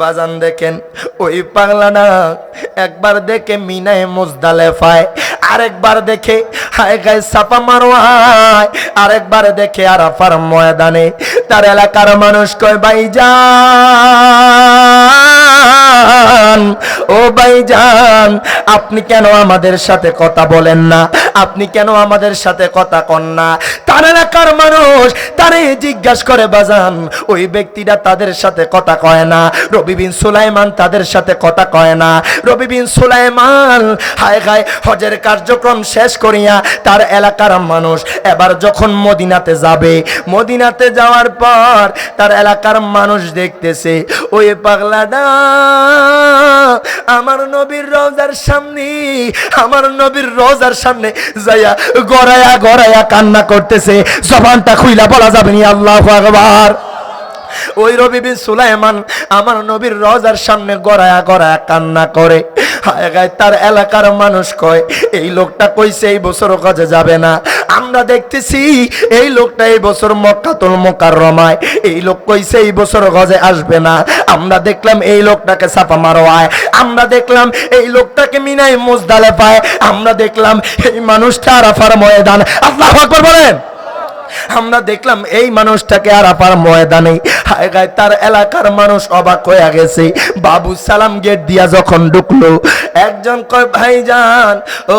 বাজান দেখেন, ওই পাগলাটা একবার দেখে মিনায় মুজদালেফায় আরেকবার দেখে হায় গায়ে সাপা মারোয়ায়, আরেকবার দেখে আরাফার ময়দানে, তার এলাকার মানুষ কয় ভাই যান ও ভাই যান আপনি কেন আমাদের সাথে কথা বলেন না? আপনি কেন আমাদের সাথে কথা কন না? তার এলাকার মানুষ তারে জিজ্ঞাসা করে বাজান ওই ব্যক্তিটা তাদের সাথে কথা কয় না। রবি বিন সুলাইমান তাদের সাথে কথা কয় না। রবি বিন সুলাইমান, হায় হায়, হজের কার্যক্রম শেষ করিয়া তার এলাকার মানুষ এবার যখন মদিনাতে যাবে, মদিনাতে যাওয়ার পর তার এলাকার মানুষ দেখতেছে, ওই পাগলাটা আমার নবীর রোজার সামনে, আমার নবীর রোজার সামনে যাইয়া গড়াইয়া গড়াইয়া কান্না করতেছে। জবানটা খুইলা বলা যাবে নি? আল্লাহ আকবার। ওই রবি বিন সুলাইমান আমার নবীর রজার সামনে গড়ায়া গড়ায়া কান্না করে। হায় তার এলাকার মানুষ কয়, এই লোকটা কইছে এই বছর কাজে যাবে না। আমরা দেখতেছি, এই লোকটা এই বছর মক্কাতুল মোকাররমায়। এই লোক কইছে, এই বছর গজে আসবে না। আমরা দেখলাম এই লোকটাকে চাপা মারোয়ায়। আমরা দেখলাম এই লোকটাকে মিনাই মুজদালে পায়। আমরা দেখলাম এই মানুষটা আরাফার ময়দান। আল্লাহ আকবার বলেন। আমরা দেখলাম এই মানুষটাকে আর আপার ময়দানে তার এলাকার মানুষ অবাক হয়ে গেছে। বাবু সালাম গেট দিয়া যখন ঢুকলো একজন কয়, ভাইজান, ও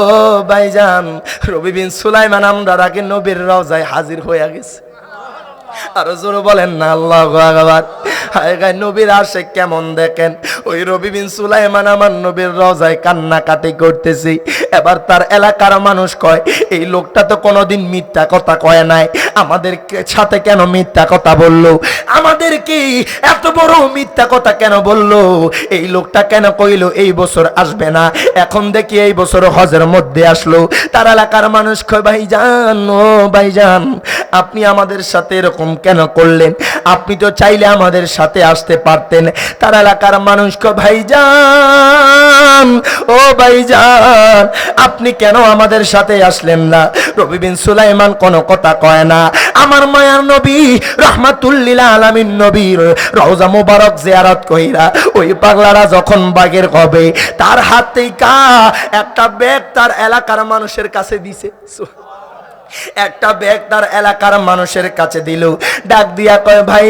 ভাইজান, রবি বিন সুলাইমান আমরা আগে নবীর রওজায় হাজির হয়ে গেছে। আরও জোরে বলেন না, আল্লাহ আকবার। নবীর আসে কেমন দেখেন? ওই রবি সুলাইমান আমার নবীর রজায় কান্নাকাটি করতেছি। এবার তার এলাকার মানুষ কয়, এই লোকটা তো কোনোদিন মিথ্যা কথা কয় নাই। আমাদের সাথে কেন মিথ্যা কথা বলল? এত বড় মিথ্যা কথা কেন বলল? এই লোকটা কেন কইলো, এই বছর আসবে না। এখন দেখি এই বছর হজের মধ্যে আসলো। তার এলাকার মানুষ কয়, ভাইজান, ও ভাইজান, আপনি আমাদের সাথে এরকম কেন করলেন? আপনি তো চাইলে আমাদের সাথে আসতে পারতেন। তার এলাকার মানুষ কয় ভাইজান, ও ভাইজান, আপনি কেন আমাদের সাথে আসলেন না? রবি বিন সুলাইমান কোনো কথা কয় না। আমার মায়ার নবী, রহমাতুল্লিল আলামিন নবীর রওজা মুবারক জিয়ারত কইরা, ওই পাগলারা যখন বাগের হবে, তার হাতেই কা একটা ব্যাগ তার এলাকার মানুষের কাছে দিছে। একটা ব্যাগ তার এলাকার মানুষের কাছে দিল। ডাক দিয়া কয় ভাই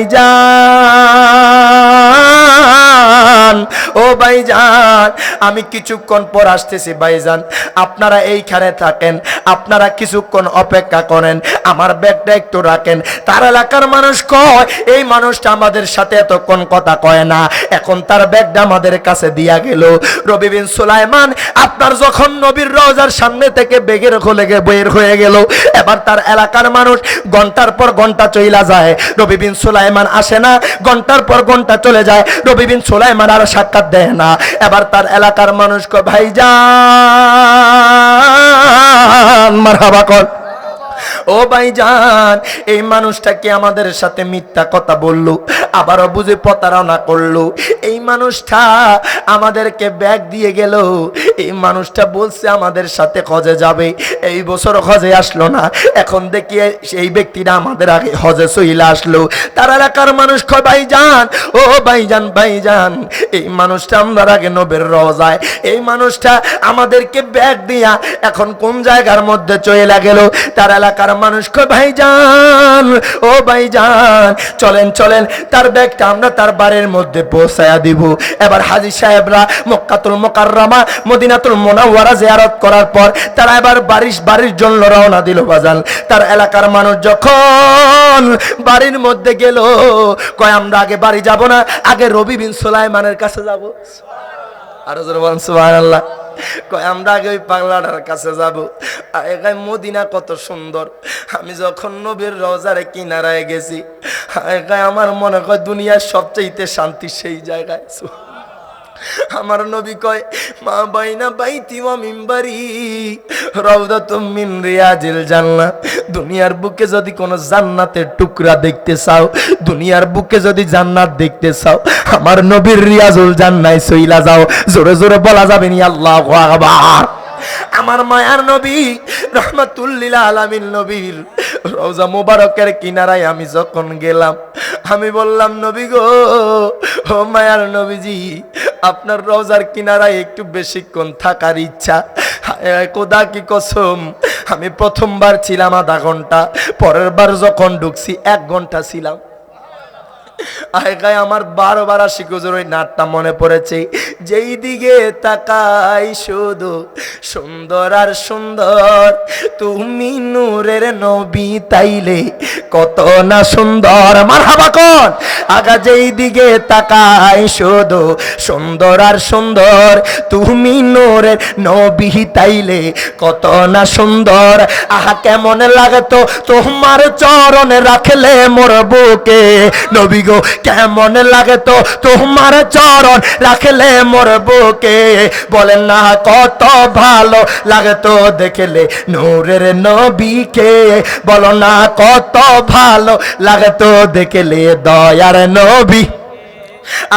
যান ও ভাইজান আমি কিছুক্ষণ পর আসতেছি ভাইজান আপনারা এইখানে থাকেন, আপনারা কিছুক্ষণ অপেক্ষা করেন, আমার ব্যাগটা একটু রাখেন। তার এলাকার মানুষ কয়, এই মানুষটা আমাদের সাথে এতক্ষণ কথা কয় না, এখন তার ব্যাগটা আমাদের কাছে দিয়া গেল। রবি বিন সুলাইমান, আপনার যখন নবীর রওজার সামনে থেকে বেগের খোলে বের হয়ে গেল, এবার তার এলাকার মানুষ ঘণ্টার পর ঘণ্টা চইলা যায়। রবি বিন সুলাইমান আসে না, ঘণ্টার পর ঘণ্টা চলে যায়। রবি বিন সুলাইমান আর সাক্ষাৎ দেয় না। এবার তার এলাকার মানুষ ভাই ভাইজান, মারহাবা কর। ও ভাইজান, এই মানুষটা কি আমাদের সাথে মিথ্যা কথা বলল? আবারও বুঝে প্রতারণা করল। এই মানুষটা আমাদেরকে ব্যাগ দিয়ে গেল। এই মানুষটা বলছে, আমাদের সাথে হজে যাবে। এই বছর হজে আসলো না। এখন দেখি এই ব্যক্তিটা আমাদের আগে হজে সইলে আসলো। তার এলাকার মানুষ কয়, ভাইজান, ও ভাইজান ভাইজান, এই মানুষটা আমরা আগে নবের রজায় এই মানুষটা আমাদেরকে ব্যাগ দিয়া এখন কোন জায়গার মধ্যে চলে গেল? তার এলাকার মানুষ কয়, ভাইজান, ও ভাইজান, চলেন চলেন। তার ব্যাগটা আমরা তার বাড়ির মধ্যে পৌঁছায়া দিব। এবার হাজি সাহেবরা মক্কাতুল মোকাররমা, মদিনাতুল মোনাওয়ারা জিয়ারত করার পর তারা এবার বাড়ির বাড়ির জন্য রওনা দিল বাজান। তার এলাকার মানুষ যখন বাড়ির মধ্যে গেল, কয়, আমরা আগে বাড়ি যাব না, আগে রবি বিন সুলাইমানের কাছে যাব। আরও জোরে বলেন, সুবহানাল্লাহ। আমরা আগে ওই পাগলাটার কাছে যাব। এখানে মদিনা কত সুন্দর। আমি যখন নবীর রোজারে কিনারায় গেছি এখানে আমার মনে হয় দুনিয়ার সবচেয়েতে শান্তি সেই জায়গায়। আমার নবী কয়, মা বাইনা বাইতি ওয়া মিম্বারি রাউদাতুম মিন রিয়াজিল দুনিয়ার বুকে যদি জান্নাতের টুকরা দেখতে চাও, দুনিয়ার বুকে যদি জান্নাত দেখতে চাও, আমার নবীর রিয়াজুল জান্নায় সইলা যাও। জোরে জোরে বলা যাবে নি, আল্লাহু আমার মায়ার নবী, রহমাতুল্লিল আলামিন নবীর মুবারকের কিনারায় আমি যখন গেলাম, আমি বললাম, নবী গো, ও মায়ার নবীজি, আপনার রোজার কিনারায় একটু বেশিক্ষণ থাকার ইচ্ছা কোদা কি কসম? আমি প্রথমবার ছিলাম আধা ঘণ্টা, পরের বার যখন ঢুকছি, এক ঘণ্টা ছিলাম। আয়গায় আমার বারবার আশি গুজর ওই নাটটা মনে পড়েছে। যেই দিকে তাকাই শুধু সুন্দর আর সুন্দর, তুমি নূরের নবী তাইলে কত না সুন্দর। আমার হাবাকন আগা যেই দিকে তাকাই শুধু সুন্দর আর সুন্দর, তুমি নূরের নবী তাইলে কত না সুন্দর। আহা, কেমন লাগতো তোমার চরণে রাখলে মোর বুকে। নবী গো, কেমন লাগে তো তোমার চরণ? রাখলে মোর বুকে। বলেন না কত ভালো লাগে তো দেখলে নূরের নবীকে। বলো না কত ভালো লাগে তো দেখলে দয়ার নবী।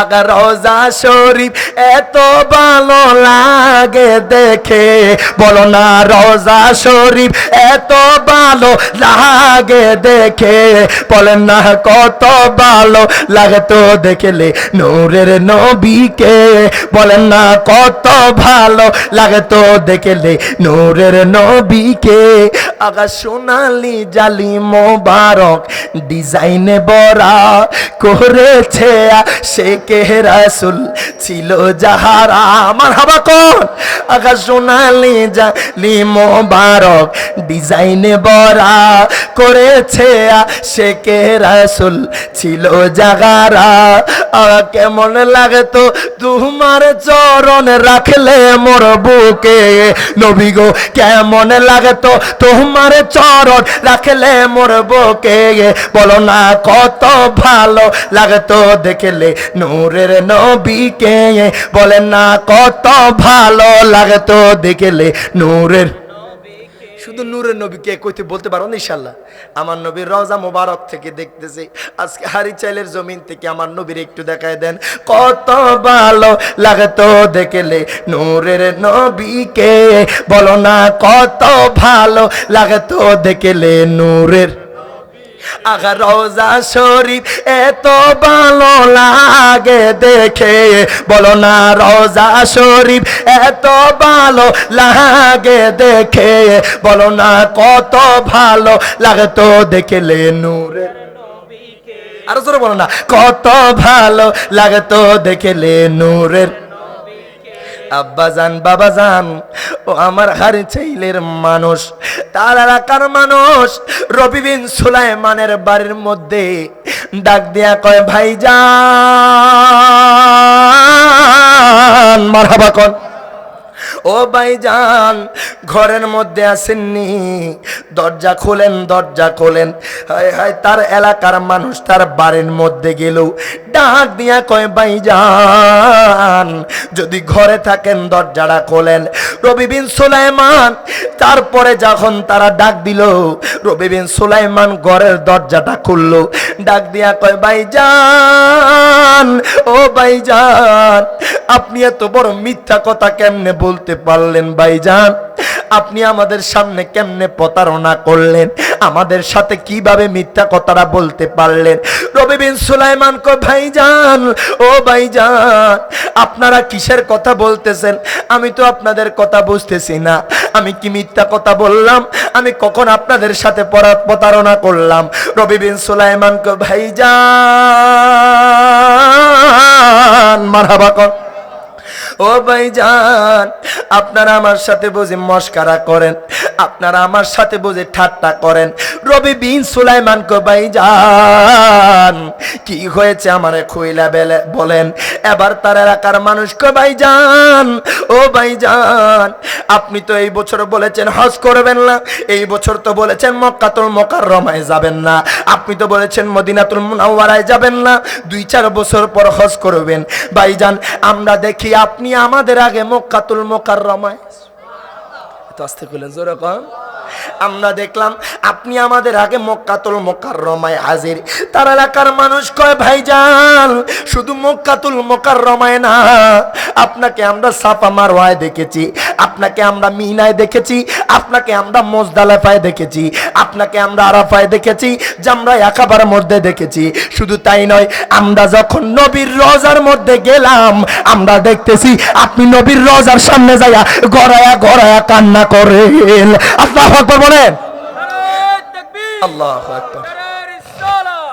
আগার রোজা শরীফ এত ভালো লাগে। দেখে, বলো না রোজা শরীফ এত ভালো লাগে দেখে। বলেন না কত ভালো লাগে তো দেখলে নূরের নবীকে। বলেন না কত ভালো লাগে তো দেখলে নূরের নবীকে। আগা সোনালি জালি মোবারক ডিজাইনে বরা করেছে শেখে রাসুল ছিল যাহারা। আমার হাবা কোন? আগা সোনালি জালি মোবারক ডিজাইনে বরা করেছে শেখে রাসুল ছিল আগা কেমন লাগে তো তোমার চরণ রাখলে মোর বুকে? নবী গো, কেমন লাগে তো তোমার চরণ রাখলে মোর বুকে বলো না কত ভালো লাগতো দেখলে নূরের নবীকে। বলে না কত ভালো লাগতো দেখলে নূরের শুধু নূরের নবীকে কইতে বলতে পারো না ইনশাল্লাহ আমার নবীর রজা মোবারক থেকে দেখতেছে, আজকে হারি চাইলের জমিন থেকে আমার নবীর একটু দেখায় দেন। কত ভালো লাগে তো দেখলে নূরের নবীকে। বলো না, কত ভালো লাগে তো দেখলে নূরের আগা রোজা শরীফ এত ভালো লাগে দেখে। বলো না, রোজা শরীফ এত ভালো লাগে দেখে। বলো না, কত ভালো লাগে তো দেখলে নূরে আরও জোরে বলো না, কত ভালো লাগে তো দেখলে নূরের আব্বা যান, বাবা যান। ও আমার হারি ছেলের মানুষ তার এলাকার মানুষ? রবিবিন সুলাইমানের বাড়ির মধ্যে ডাক দিয়া কয় ভাই যান মারহাবা কন ও ভাইজান, ঘরের মধ্যে আসেননি। দরজা খোলেন দরজা খোলেন। হায় হায়, তার এলাকার মানুষ তার বাড়ির মধ্যে গেল। ডাক দিয়া কয়, ভাইজান, যদি ঘরে থাকেন, দরজাটা খোলেন। রবি বিন সুলাইমান, তারপরে যখন তারা ডাক দিল, রবি বিন সুলাইমান ঘরের দরজাটা খুললো। ডাক দিয়া কয়, ভাইজান, ও ভাইজান, আপনি এত বড় মিথ্যা কথা কেমনে বলতে পারলেন ভাইজান? আপনি আমাদের সামনে কেমনে প্রতারণা করলেন? আমাদের সাথে কীভাবে মিথ্যা কথাটা বলতে পারলেন? রবি বিন সুলাইমান কো, ভাইজান, ও ভাইজান, আপনারা কিসের কথা বলতেছেন? আমি তো আপনাদের কথা বুঝতেছি না। আমি কি মিথ্যা কথা বললাম? আমি কখন আপনাদের সাথে পরা- প্রতারণা করলাম? রবি বিন সুলাইমান কো, ভাইজান, মারহাবা কর। ও ভাইজান আপনারা আমার সাথে বুঝি মস্কারা করেন। আপনারা আমার সাথে বুঝে ঠাট্টা করেন। রবি বিন সুলাইমান কো ভাইজান কি হয়েছে আমার খুইলা বেলে বলেন। এবার তার এলাকার মানুষ কো ভাইজান ও ভাইজান আপনি তো এই বছর বলেছেন হজ করবেন না। এই বছর তো বলেছেন মক্কাতুল মোকাররমায় যাবেন না। আপনি তো বলেছেন মদিনাতুল মুনাওয়ারায় যাবেন না। দুই চার বছর পর হজ করবেন। ভাইজান আমরা দেখি আপনি আমাদের আগে মক্কাতুল মোকাররমায় তো আস্তে করলেন যেরকম আমরা দেখলাম আপনি আমাদের আগে মক্কাতুল মোকাররমায় হাজির। তার এলাকার মানুষ কয় ভাইজান শুধু মক্কাতুল মোকাররমায় না, আপনাকে আমরা সাপা মারওয়ায় দেখেছি, আপনাকে আমরা মিনায় দেখেছি, আপনাকে আমরা মোজদালেফায় দেখেছি, আপনাকে আমরা আরাফায় দেখেছি জামরা একাবার মধ্যে দেখেছি। শুধু তাই নয়, আমরা যখন নবীর রজার মধ্যে গেলাম, আমরা দেখতেছি আপনি নবীর রজার সামনে যাইয়া গড়ায়া গড়ায়া কান্না করেন। আল্লাহ আকবর বলেন। আল্লাহ আকবর। নারায়ে রিসালাহ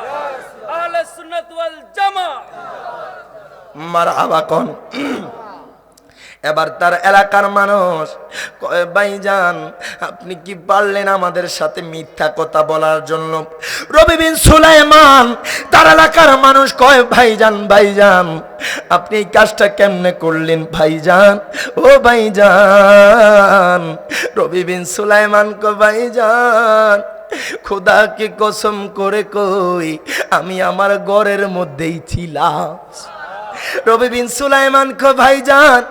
এবার তার এলাকার মানুষ কয় ভাইজান আপনি কি পারলেন আমাদের সাথে মিথ্যা কথা বলার জন্য? রবি বিন সুলাইমান, তার এলাকার মানুষ কয় ভাইজান ভাইজান আপনি এই কাজটা কেমনে করলেন ভাইজান ও ভাইজান রবি বিন সুলাইমান কয় ভাইজান খোদাকে কসম করে কই, আমি আমার ঘরের মধ্যেই ছিলাম। রবি বিন সুলাইমান খো ভাইজান,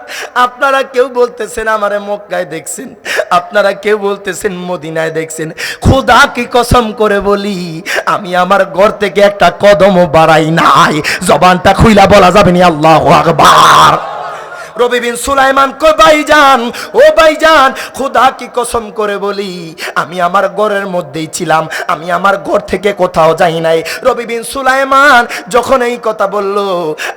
আপনারা কেউ বলতেছেন আমারে মক্কায় দেখছেন? আপনারা কেউ বলতেছেন মদিনায় দেখছেন? খোদা কি কসম করে বলি, আমি আমার ঘর থেকে একটা কদমও বাড়াই নাই। জবানটা খুইলা বলা যাবেনি আল্লাহ আকবার। রবি বিন সুলাইমান কো ভাইজান, ও ভাইজান, খোদা কি কসম করে বলি, আমি আমার ঘরের মধ্যেই ছিলাম, আমি আমার ঘর থেকে কোথাও যাই নাই। রবি বিন সুলাইমান যখন এই কথা বলল,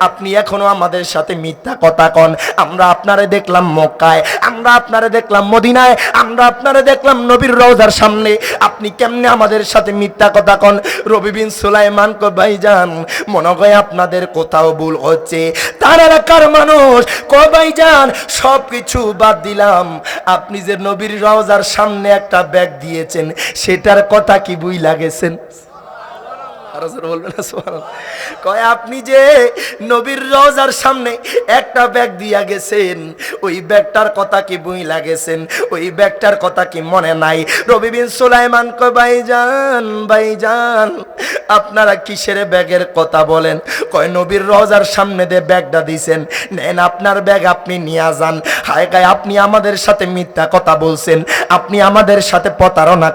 আপনি এখনও আমাদের সাথে মিথ্যা কথা কন, আমরা আপনারে দেখলাম মক্কায়, আমরা আপনারে দেখলাম মদিনায়, আমরা আপনারে দেখলাম নবীর রওজার সামনে, আপনি কেমনে আমাদের সাথে মিথ্যা কথা কন? রবি বিন সুলাইমান কো ভাইজান, মনে হয় আপনাদের কোথাও ভুল হচ্ছে। তার এলাকার মানুষ ক ভাইজান সব কিছু বাদ দিলাম। আপনি যে নবীর রওজার সামনে একটা ব্যাগ দিয়েছেন, সেটার কথা কি বুই লাগেছেন? কয়, আপনি যে নবীর রওজার সামনে একটা ব্যাগ দিয়া গেছেন, ওই ব্যাগটার কথা কি লাগেছেন? ওই ব্যাগটার কথা কি মনে নাই? রবি বিন কয় আপনারা কিসের ব্যাগের কথা বলেন? কয়, নবীর রওজার সামনে দিয়ে ব্যাগটা দিছেন, নেন আপনার ব্যাগ আপনি নিয়ে যান। হায়, গায়, আপনি আমাদের সাথে মিথ্যা কথা বলছেন, আপনি আমাদের সাথে প্রতারণা